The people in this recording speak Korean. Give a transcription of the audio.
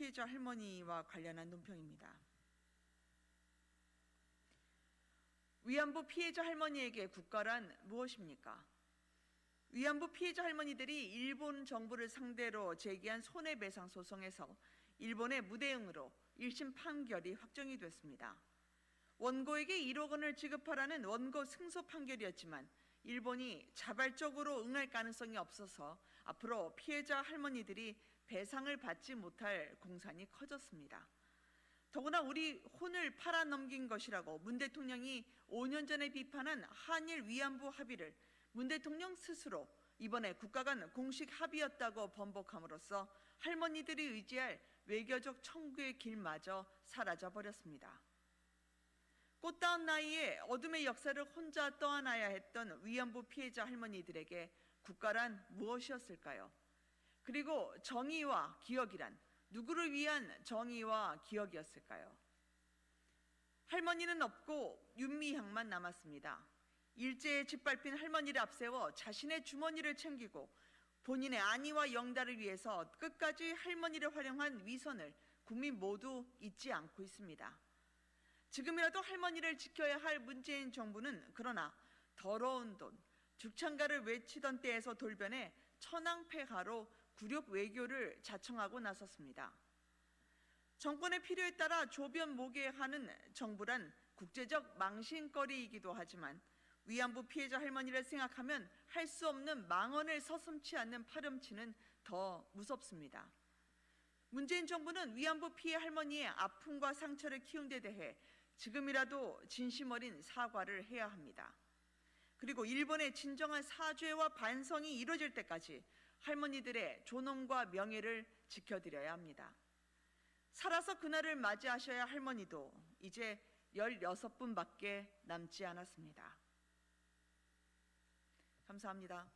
피해자 할머니와 관련한 논평입니다. 위안부 피해자 할머니에게 국가란 무엇입니까? 위안부 피해자 할머니들이 일본 정부를 상대로 제기한 손해배상 소송에서 일본의 무대응으로 1심 판결이 확정이 됐습니다. 원고에게 1억 원을 지급하라는 원고 승소 판결이었지만 일본이 자발적으로 응할 가능성이 없어서 앞으로 피해자 할머니들이 배상을 받지 못할 공산이 커졌습니다. 더구나 우리 혼을 팔아넘긴 것이라고 문 대통령이 5년 전에 비판한 한일 위안부 합의를 문 대통령 스스로 이번에 국가 간 공식 합의였다고 번복함으로써 할머니들이 의지할 외교적 청구의 길마저 사라져 버렸습니다. 꽃다운 나이에 어둠의 역사를 혼자 떠안아야 했던 위안부 피해자 할머니들에게 국가란 무엇이었을까요? 그리고 정의와 기억이란 누구를 위한 정의와 기억이었을까요? 할머니는 없고 윤미향만 남았습니다. 일제에 짓밟힌 할머니를 앞세워 자신의 주머니를 챙기고 본인의 안위와 영달을 위해서 끝까지 할머니를 활용한 위선을 국민 모두 잊지 않고 있습니다. 지금이라도 할머니를 지켜야 할 문재인 정부는 그러나 더러운 돈, 죽창가를 외치던 때에서 돌변해 천황폐하로 굴욕 외교를 자청하고 나섰습니다. 정권의 필요에 따라 조변 모계하는 정부란 국제적 망신거리이기도 하지만 위안부 피해자 할머니를 생각하면 할 수 없는 망언을 서슴치 않는 파렴치는 더 무섭습니다. 문재인 정부는 위안부 피해 할머니의 아픔과 상처를 키운 데 대해 지금이라도 진심 어린 사과를 해야 합니다. 그리고 일본의 진정한 사죄와 반성이 이루어질 때까지 할머니들의 존엄과 명예를 지켜드려야 합니다. 살아서 그날을 맞이하셔야 할머니도 이제 16분밖에 남지 않았습니다. 감사합니다.